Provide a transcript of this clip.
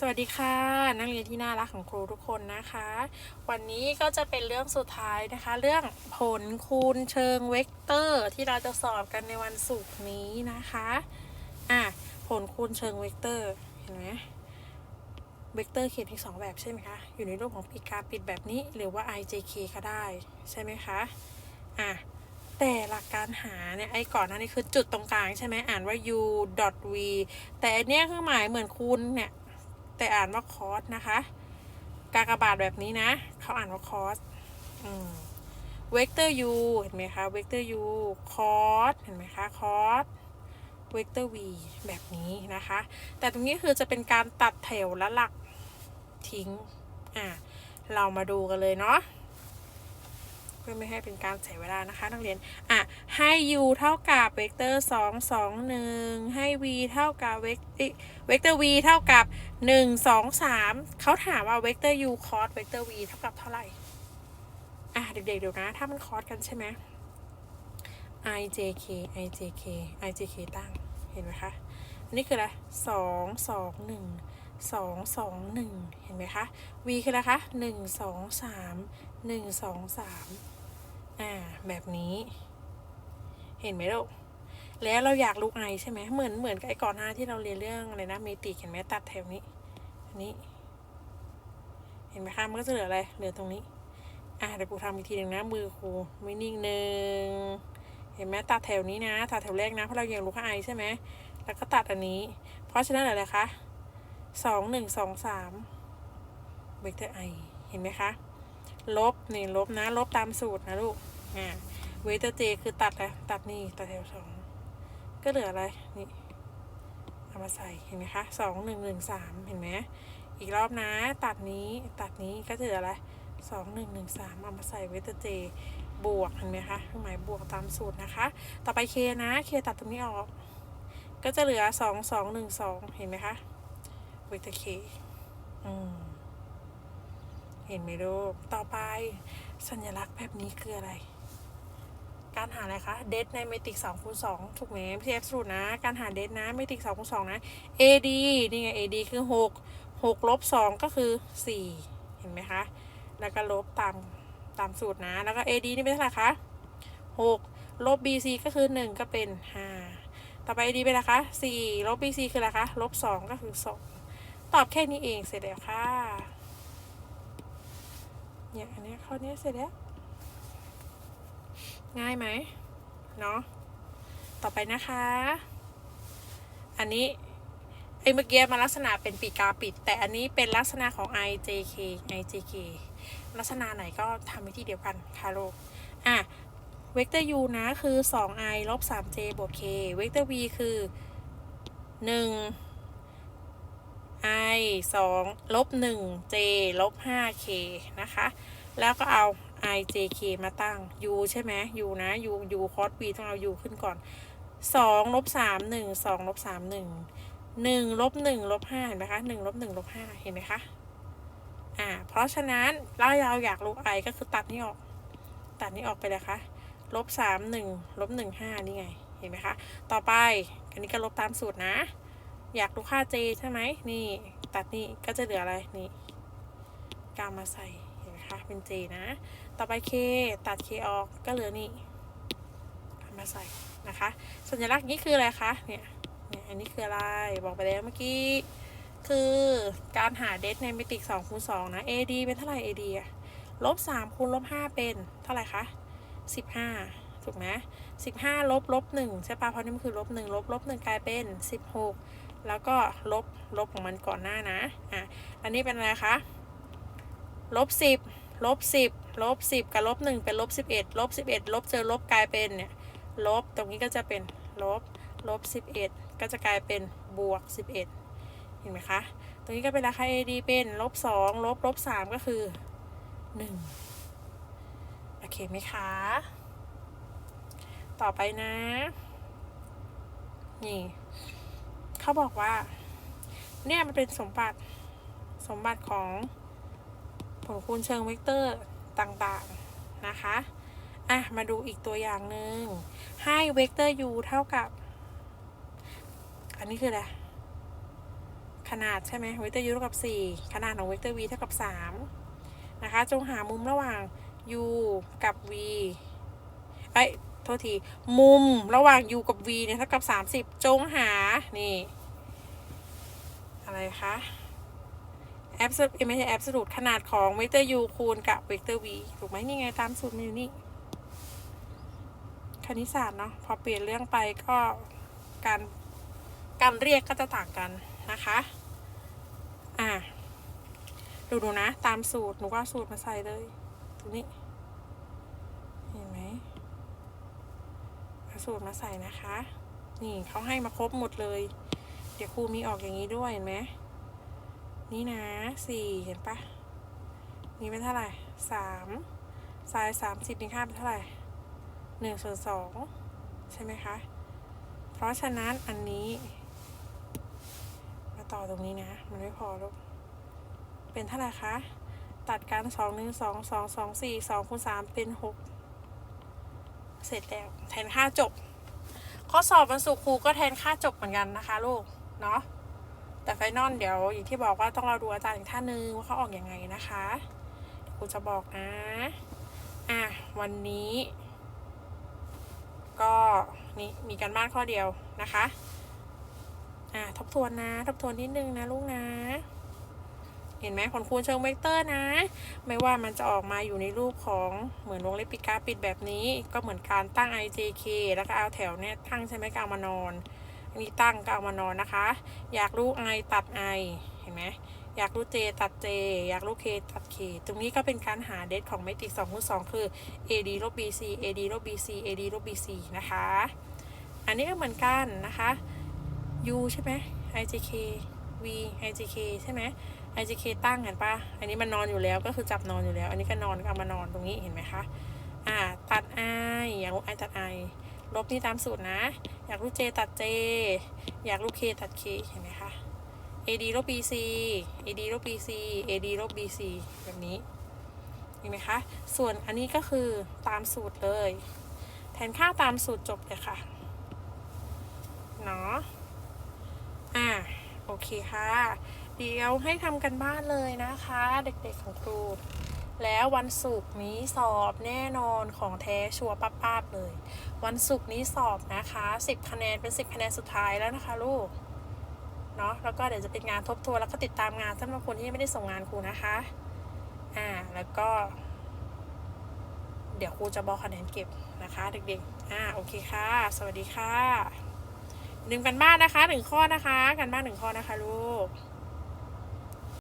สวัสดีค่ะ นักเรียนที่น่ารักของครูทุกคนนะคะ วันนี้ก็จะเป็นเรื่องสุดท้ายนะคะ เรื่องผลคูณเชิงเวกเตอร์ ที่เราจะสอบกันในวันศุกร์นี้นะคะอะผลคูณเชิงเวกเตอร์เห็นไหมเวกเตอร์เขียนที่สองแบบใช่ไหมคะ อยู่ในรูปของปีกาปิดแบบนี้ หรือว่า ijk ก็ได้ใช่ไหมคะอะแต่หลักการหาเนี่ยไอ้ก่อนหน้านี้คือจุดตรงกลางใช่ไหมอ่านว่า u dot v แต่อันเนี้ยเครื่องหมายเหมือนคูณเนี่ย แต่อ่านว่าคอสนะคะ กากบาทแบบนี้นะ เขาอ่านว่าคอสเวกเตอร์ยูเห็นไหมคะ เวกเตอร์ยูคอสเห็นไหมคะ คอสเวกเตอร์วีแบบนี้นะคะ แต่ตรงนี้คือจะเป็นการตัดแถวและหลักทิ้ง อะ เรามาดูกันเลยเนาะ พื่อไม่ให้เป็นการเสียเวลานะคะนักเรียนอะให้ u เท่ากับเวกเตอร์2 2 1 ให้ v เท่ากับเวกเวกเตอร์ v เท่ากับ 1 2 3เขาถามว่าเวกเตอร์ u คอสเวกเตอร์ v เท่ากับเท่าไหร่อะเด็กๆเดี๋ยวนะถ้ามันคอสกันใช่ไหม ijk ijk ijk ตั้งเห็นไหมคะอันนี้คืออะไรสองสองหนึ่งสองสองหนึ่งเห็นไหมคะ v คืออะไรคะหนึ่งสองสามหนึ่งสองสาม อ่า แบบนี้ เห็นไหมลูก แล้วเราอยากรู้ไอใช่ไหม เหมือนเหมือนกับไอ้ก่อนหน้าที่เราเรียนเรื่องอะไรนะเมติกเห็นไหมตัดแถวนี้ อันนี้ เห็นไหมคะมันก็จะเหลืออะไร เหลือตรงนี้ อะเดี๋ยวครูทำอีกทีหนึ่งนะ มือครูไม่นิ่งหนึ่ง เห็นไหมตัดแถวนี้นะ ตัดแถวแรกนะ เพราะเราอยากรู้ค่าไอใช่ไหม แล้วก็ตัดอันนี้ เพราะฉะนั้นออะไรคะสองหนึ่งสองสามเวกเตอร์ไอ เห็นไหมคะ ลบนี่ลบนะ ลบตามสูตรนะลูกอ่าเวเตอร์เจคือตัดอะตัดนี่ตัดแถวสองก็เหลืออะไรนี่เอามาใส่เห็นไหมคะสองหนึ่งหนึ่งสามเห็นไหมอีกรอบนะ ตัดนี้ตัดนี้ก็จะเหลืออะไรสองหนึ่งหนึ่งสามเอามาใส่เวเตอร์เจบวกเห็นไหมคะเครื่องหมายบวกตามสูตรนะคะ ต่อไปเคนะเคตัดตรงนี้ออก ก็จะเหลือสองสองหนึ่งสองเห็นไหมคะเวเตอร์เคอืม เห็นไหมลูก ต่อไปสัญลักษณ์แบบนี้คืออะไร การหาอะไรคะ เดทในเมตริก2คูณ2ถูกไหมพี่เอฟสูตรนะ การหาเดทนะเมตริก2คูณ2นะ AD นี่ไง AD คือ6 6ลบ2ก็คือ4เห็นไหมคะ แล้วก็ลบตามตามสูตรนะ แล้วก็ AD นี่เป็นเท่าไหร่คะ6ลบ BC ก็คือ1ก็เป็น5ต่อไป AD เป็นอะไรคะ4ลบ BC คืออะไรคะ ลบ2ก็คือ2ตอบแค่นี้เองเสร็จแล้วค่ะ เนี่ยอันนี้ข้อนี้เสร็จแล้ว ง่ายไหมเนาะต่อไปนะคะ อันนี้ไอ้เมื่อกี้มันลักษณะเป็นปีกาปิด แต่อันนี้เป็นลักษณะของ ijk ijk ลักษณะไหนก็ทำวิธีเดียวกันค่ะลูกอะเวกเตอร์ u นะคือ 2i ลบ 3j บวก k เวกเตอร์ v คือ 1 i 2ลบ 1 j ลบ 5k นะคะ แล้วก็เอา i j k มาตั้ง u ใช่ไหม u นะ u u cos v ต้องเอา u ขึ้นก่อน 2 ลบ 3 1 2 ลบ 3 1 1ลบ1ลบ5เห็นไหมคะ1ลบ1ลบ5เห็นไหมคะ อ่า เพราะฉะนั้นเราเราอยากรู้ i ก็คือตัดนี่ออก ตัดนี่ออกไปเลยค่ะลบ3 1ลบ1 5นี่ไง เห็นไหมคะ ต่อไป อันนี้ก็ลบตามสูตรนะ อยากรู้ค่า j ใช่ไหมนี่ ตัดนี่ก็จะเหลืออะไรนี่กามาใส่เห็นไหมคะเป็น j นะ ต่อไป k ตัด k ออกก็เหลือนี่เอามาใส่นะคะ สัญลักษณ์นี้คืออะไรคะเนี่ยเนี่ยอันนี้คืออะไรบอกไปแล้วเมื่อกี้คือการหาเดทในมิติ2คูณ2นะ AD เป็นเท่าไหร่ AD อะลบ3คูณลบ5เป็นเท่าไหร่คะ15 ถูกไหม15ลบลบ1ใช่ปะเพราะนี่มันคือลบ1ลบลบ1กลายเป็น 16 แล้วก็ลบลบของมันก่อนหน้านะอะอันนี้เป็นอะไรคะลบ10ลบ10ลบ10กับลบ1เป็นลบ11ลบ11ลบเจอลบกลายเป็นเนี่ยลบตรงนี้ก็จะเป็นลบลบ11ก็จะกลายเป็นบวก11เห็นไหมคะ ตรงนี้ก็เป็นราคา AD เป็นลบ2ลบลบ3ก็คือ1โอเคไหมคะ ต่อไปนะ นี่ เขาบอกว่า เนี่ยมันเป็นสมบัติสมบัติของผลคูณเชิงเวกเตอร์ต่างๆนะคะ อะ มาดูอีกตัวอย่างหนึ่งให้เวกเตอร์ u เท่ากับ อันนี้คืออะไร ขนาดใช่ไหมเวกเตอร์ u เท่ากับ 4 ขนาดของเวกเตอร์ v เท่ากับ 3 นะคะ จงหามุมระหว่าง u กับ v เอ้ย โทษที มุมระหว่าง u กับ v เนี่ยเท่ากับ 30 จงหา นี่ อะไรคะ absolute ไม่ใช่ absolute ขนาดของเวกเตอร์ u คูณกับเวกเตอร์ v ถูกไหมนี่ไงตามสูตรมันอยู่นี่ คณิตศาสตร์เนาะ พอเปลี่ยนเรื่องไปก็การการเรียกก็จะต่างกันนะคะ อะ ดูดูนะ ตามสูตร หนูก็เอาสูตรมาใส่เลย ตรงนี้ เห็นไหมเอา สูตรมาใส่นะคะ นี่เขาให้มาครบหมดเลย เดี๋ยวครูมีออกอย่างนี้ด้วยเห็นไหมนี่นะสี่เห็นปะนี่เป็นเท่าไหร่สามสายสามสิบนี่ค่าเป็นเท่าไหร่หนึ่งส่วนสองใช่ไหมคะ เพราะฉะนั้นอันนี้ มาต่อตรงนี้นะ มันไม่พอลูกเป็นเท่าไหร่คะ ตัดกันสองหนึ่งสองสองสองสี่สองคูณสามเป็นหก เสร็จแล้วแทนค่าจบ ข้อสอบวันศุกร์ครูก็แทนค่าจบเหมือนกันนะคะลูก เนาะแต่ไฟนอลเดี๋ยวอย่างที่บอกว่าต้องเราดูอาจารย์อีกท่านหนึงว่าเขาออกอยังไงนะคะครูจะบอกนะ อะ วันนี้ ก็นี่มีการบ้านข้อเดียวนะคะ อะทบทวนนะ ทบทวนนิดนึงนะลูกนะ เห็นไหมผลคูณเชิงเวกเตอร์นะ ไม่ว่ามันจะออกมาอยู่ในรูปของเหมือนวงเล็บปิดกราฟปิดแบบนี้ ก็เหมือนการตั้ง ijk แล้วก็เอาแถวเนี่ยตั้งใช่ไหมก็เอามานอนอันนี้ตั้งก็เอามานอนนะคะ อยากรู้ i ตัด i เห็นไหมอยากรู้ j ตัด j อยากรู้ k ตัด k ตรงนี้ก็เป็นการหาเดทของเมตริก2คูณ2คือ ad ลบ bc ad ลบ bc ad ลบ bc นะคะ อันนี้ก็เหมือนกันนะคะ u ใช่ไหม ijk v ijk ใช่ไหม ijk ตั้งเห็นปะอันนี้มันนอนอยู่แล้วก็คือจับนอนอยู่แล้ว อันนี้ก็นอนก็เอามานอนตรงนี้เห็นไหมคะ อ่า ตัด i ออยากรู้ i ตัด i ลบนี่ตามสูตรนะ อยากรู้ j ตัด j อยากรู้ k ตัด k เห็นไหมคะ ad ลบ bc ad ลบ bc ad ลบ bc แบบนี้เห็นไหมคะ ส่วนอันนี้ก็คือตามสูตรเลย แทนค่าตามสูตรจบเลยค่ะ เนาะอ่า โอเคค่ะ เดี๋ยวให้ทำกันบ้านเลยนะคะ เด็กๆของครู แล้ววันศุกร์นี้สอบแน่นอนของแท้ชัวร์ป้าบๆเลย วันศุกร์นี้สอบนะคะ 10 คะแนนเป็น 10 คะแนนสุดท้ายแล้วนะคะลูกเนาะแล้วก็เดี๋ยวจะเป็นงานทบทวนแล้วก็ติดตามงานสำหรับคนที่ไม่ได้ส่งงานครูนะคะอ่าแล้วก็ เดี๋ยวครูจะบอกคะแนนเก็บนะคะ เด็กๆอ่าโอเคค่ะ สวัสดีค่ะหนึ่งกันบ้านนะคะหนึ่งข้อนะคะ กันบ้านหนึ่งข้อนะคะลูก